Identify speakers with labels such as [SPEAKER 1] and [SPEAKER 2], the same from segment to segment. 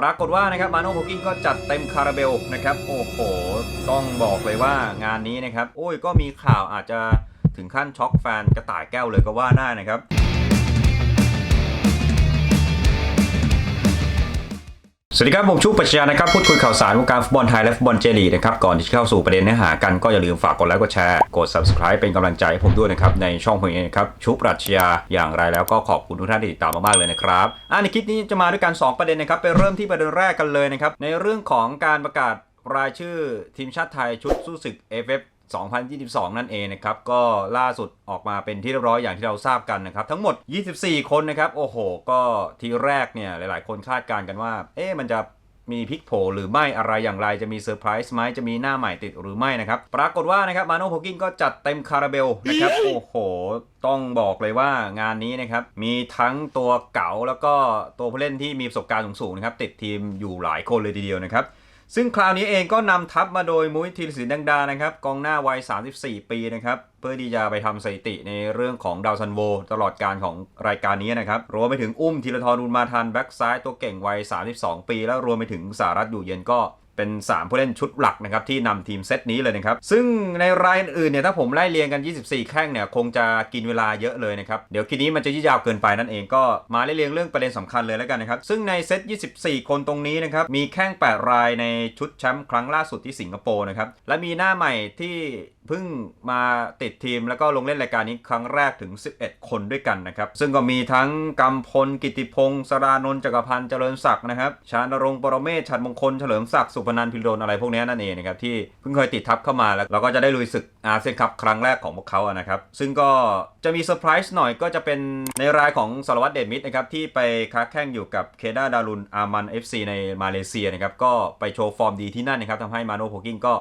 [SPEAKER 1] ปรากฏว่านะครับมาโน่โพกิ้งก็จัดเต็มคาราเบลนะครับ โอ้โห ต้องบอกเลยว่างานนี้นะครับ โอ้ยก็มีข่าวอาจจะถึงขั้นช็อกแฟนกระต่ายแก้วเลยก็ว่าได้นะครับ สวัสดีครับ ผมชุกปัชญานะครับ พูดคุยข่าวสารวงการฟุตบอลไทยและฟุตบอลเจลีนะครับ ก่อนที่จะเข้าสู่ประเด็นเนื้อหากันก็อย่าลืมฝากกดไลค์กดแชร์กด subscribe เป็นกำลังใจให้ผมด้วยนะครับ ในช่องผมเองนะครับชุกปรัชญาอย่างไรแล้วก็ขอบคุณทุกท่านที่ติดตามมากๆเลยนะครับอ่าในคลิปนี้จะมาด้วยกัน 2 ประเด็นนะครับไปเริ่มที่ประเด็นแรกกันเลยนะครับในเรื่องของการประกาศรายชื่อทีมชาติไทยชุดสู้ศึก AFF 2022 นั่นเองนะครับ ก็ล่าสุดออกมาเป็นที่เรียบร้อยอย่างที่เราทราบกันนะครับ ทั้งหมด 24 คนนะครับ โอ้โห ก็ทีแรกเนี่ยหลายๆ คนคาดการณ์กันว่า เอ๊ะมันจะมีพลิกโผหรือไม่อะไรอย่างไรจะมีเซอร์ไพรส์ไหมจะมีหน้าใหม่ติดหรือไม่นะครับ ปรากฏว่านะครับมาโน่โพกิ้งก็จัดเต็มคาราเบลนะครับ โอ้โห ต้องบอกเลยว่างานนี้นะครับ มีทั้งตัวเก๋าแล้วก็ตัวผู้เล่นที่มีประสบการณ์สูงๆนะครับ ติดทีมอยู่หลายคนเลยทีเดียวนะครับ ซึ่งคราวนี้เองก็นำทัพมาโดยมุ้ยธีรศิลป์ดังดานะครับกองหน้าวัย 34 ปีนะครับเพื่อที่จะไปทำสถิติในเรื่องของดาวซันโว ตลอดการของรายการนี้นะครับรวมไปถึงอุ้มธีรทรอุนมาทันแบ็กซ้ายตัวเก่งวัย 32 ปี แล้วรวมไปถึงสารัตอยู่เย็นก็ เป็น 3 ผู้เล่นชุดหลักนะครับที่นำทีมเซตนี้เลยนะครับ ซึ่งในรายอื่นเนี่ยถ้าผมไล่เรียงกัน 24 แข้งเนี่ยคงจะกินเวลาเยอะเลยนะครับ เดี๋ยวคลิปนี้มันจะยืดยาวเกินไปนั่นเองก็มาไล่เรียงเรื่องประเด็นสำคัญเลยแล้วกันนะครับ ซึ่งในเซต 24 คนตรงนี้นะครับมีแข้ง 8 รายในชุดแชมป์ครั้งล่าสุดที่สิงคโปร์นะครับและมีหน้าใหม่ที่เพิ่งมาติดทีมแล้วก็ลงเล่นรายการนี้ครั้งแรกถึง 11 คนด้วยกันนะครับ ซึ่งก็มีทั้งกำพลกิติพงศ์สรานนท์จักรพันธ์เจริญศักดิ์นะครับ ชานรงค์ปรเมศฉัดมงคล เฉลิมศักดิ์สุพนันพิรดลอะไรพวกนี้นั่นเองนะครับ ที่เพิ่งเคยติดทับเข้ามาแล้วเราก็จะได้ลุยศึกอาเซียนคัพครั้งแรกของพวกเขาอะนะครับ ซึ่งก็จะมีเซอร์ไพรส์หน่อยก็จะเป็นในรายของสารวัตรเดชมิตรนะครับที่ไปค้าแข่งอยู่กับเคดาดารุนอามัน FC ในมาเลเซียนะครับก็ไปโชว์ฟอร์มดีที่นั่นนะครับทำให้มาโนโพกิ้งก็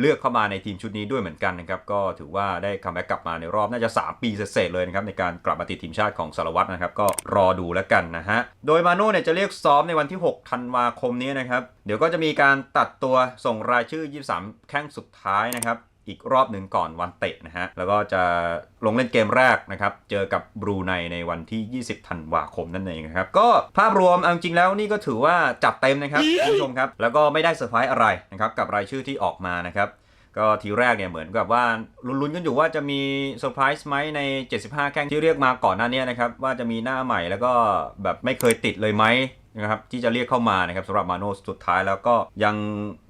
[SPEAKER 1] เลือกเข้ามาในทีมชุดนี้ด้วยเหมือนกันนะครับ ก็ถือว่าได้คัมแบ็กกลับมาในรอบน่าจะ 3 ปีเศษเลยนะครับ ในการกลับมาติดทีมชาติของสารวัตรนะครับ ก็รอดูแล้วกันนะฮะ โดยมาโน่เนี่ยจะเรียกซ้อมในวันที่ 6 ธันวาคมนี้นะครับ เดี๋ยวก็จะมีการตัดตัวส่งรายชื่อ 23 แข้งสุดท้ายนะครับ อีกรอบหนึ่งก่อนวันเตะนะฮะ แล้วก็จะลงเล่นเกมแรกนะครับ เจอกับบรูไนในวันที่ 20 ธันวาคมนั่นเองนะครับ ก็ภาพรวมเอาจริงแล้วนี่ก็ถือว่าจัดเต็มนะครับคุณผู้ชมครับ แล้วก็ไม่ได้เซอร์ไพรส์อะไรนะครับกับรายชื่อที่ออกมานะครับก็ทีแรกเนี่ยเหมือนกับว่าลุ้นๆกันอยู่ว่าจะมีเซอร์ไพรส์ไหมใน 75 แข้งที่เรียกมาก่อนหน้านี้นะครับ ว่าจะมีหน้าใหม่แล้วก็แบบไม่เคยติดเลยไหมนะครับที่จะเรียกเข้ามานะครับสำหรับมาโนสุดท้ายแล้วก็ยัง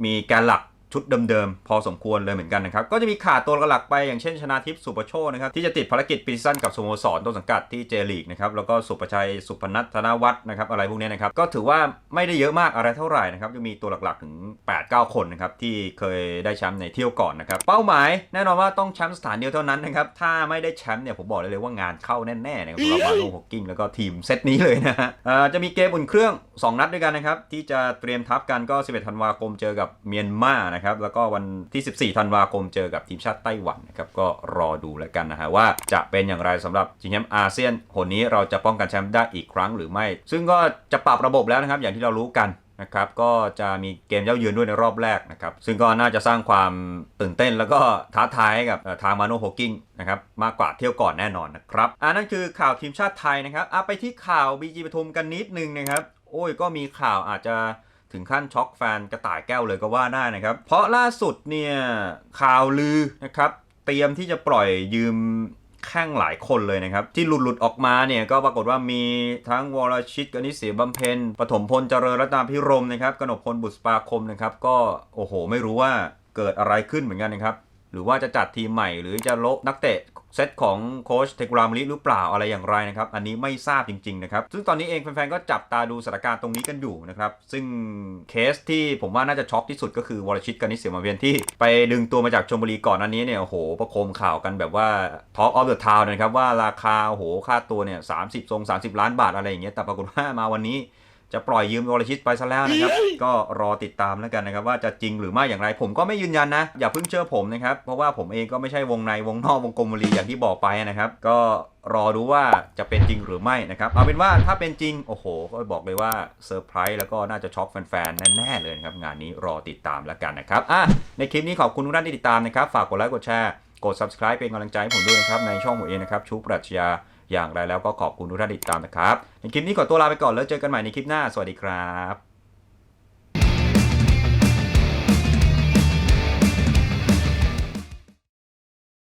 [SPEAKER 1] มีแกนหลัก ชุดเดิมๆ พอสมควรเลยเหมือนกันนะครับ ก็จะมีขาดตัวหลักไปอย่างเช่นชนาทิพย์สุปโชคนะครับ ที่จะติดภารกิจปีสั้นกับสโมสรต้นสังกัดที่เจลีกนะครับ แล้วก็สุประชัยสุพนัทธนวัฒน์นะครับ อะไรพวกนี้นะครับ ก็ถือว่าไม่ได้เยอะมากอะไรเท่าไหร่นะครับ จะมีตัวหลักๆถึง 8-9 คนนะครับที่เคยได้แชมป์ในเที่ยวก่อนนะครับ เป้าหมายแน่นอนว่าต้องแชมป์สถานเดียวเท่านั้นนะครับ ถ้าไม่ได้แชมป์เนี่ยผมบอกเลยเลยว่างานเข้าแน่ๆนะครับสำหรับมาโลฮอกกิ้งแล้วก็ทีมเซตนี้เลยนะฮะเอ่อจะมีเกมอุ่นเครื่อง 2 นัดด้วยกันนะครับที่จะเตรียมทับกันก็ 11 ธันวาคมเจอกับเมียนมานะครับแล้วก็วันที่ 14 ธันวาคมเจอกับทีมชาติไต้หวันนะครับ ก็รอดูแล้วกันนะฮะว่าจะเป็นอย่างไรสำหรับชิงแชมป์อาเซียนหนนี้เราจะป้องกันแชมป์ได้อีกครั้งหรือไม่ ซึ่งก็จะปรับระบบแล้วนะครับ อย่างที่เรารู้กันนะครับก็จะมีเกมเย้าเยือนด้วยในรอบแรกนะครับ ซึ่งก็น่าจะสร้างความตื่นเต้นแล้วก็ท้าทายกับทางมาโนโฮกิ้งนะครับมากกว่าเที่ยวก่อนแน่นอนนะครับอ่านั่นคือข่าวทีมชาติไทยนะครับอะไปที่ข่าวบีจีปทุมกันนิดนึงนะครับ โอ้ยก็มีข่าวอาจจะ ถึงขั้นช็อกแฟนกระต่ายแก้วเลยก็ว่าได้นะครับ เพราะล่าสุดเนี่ยข่าวลือนะครับ เตรียมที่จะปล่อยยืมแข้งหลายคนเลยนะครับ ที่หลุดหลุดออกมาเนี่ยก็ปรากฏว่ามีทั้งวรชิตกนิษฐ์บำเพ็ญปฐมพลเจริญรัตนาพิรมนะครับกนกพลบุษปาคมนะครับ ก็โอ้โห ไม่รู้ว่าเกิดอะไรขึ้นเหมือนกันนะครับ หรือว่าจะจัดทีมใหม่หรือจะลบนักเตะ เซตของโค้ชเทกรามลิหรือเปล่าอะไรอย่างไรนะครับ อันนี้ไม่ทราบจริง ๆ นะครับ ซึ่งตอนนี้เองแฟนๆ ก็จับตาดูสถานการณ์ตรงนี้กันอยู่นะครับ ซึ่งเคสที่ผมว่าน่าจะช็อกที่สุดก็คือวรชิตกนิษฐ์เสียมาเวียนที่ไปดึงตัวมาจากชมบุรีก่อนอันนี้เนี่ยโอ้โหประโคมข่าวกันแบบว่า Talk of the Town นะครับว่าราคาโอ้โหค่าตัวเนี่ยสามสิบทรง30ล้านบาทอะไรอย่างเงี้ยแต่ปรากฏว่ามาวันนี้ จะปล่อยยืมวรชิตไปซะแล้วนะครับ ก็รอติดตามแล้วกันนะครับ ว่าจะจริงหรือไม่อย่างไร ผมก็ไม่ยืนยันนะ อย่าเพิ่งเชื่อผมนะครับ เพราะว่าผมเองก็ไม่ใช่วงในวงนอกวงกลมบุรีอย่างที่บอกไปนะครับ ก็รอดูว่าจะเป็นจริงหรือไม่นะครับ เอาเป็นว่าถ้าเป็นจริง โอ้โห ก็บอกเลยว่าเซอร์ไพรส์แล้วก็น่าจะช็อกแฟนๆ แน่ๆเลยนะครับ งานนี้รอติดตามแล้วกันนะครับอะในคลิปนี้ขอบคุณทุกท่านที่ติดตามนะครับ ฝากกดไลค์กดแชร์กด subscribe เป็นกำลังใจให้ผมด้วยนะครับในช่องผมเองนะครับชุปรัชญา อย่างไรแล้วก็ขอบคุณทุกท่านติดตามนะครับในคลิปนี้ขอตัวลาไปก่อนแล้วเจอกันใหม่ในคลิปหน้าสวัสดีครับ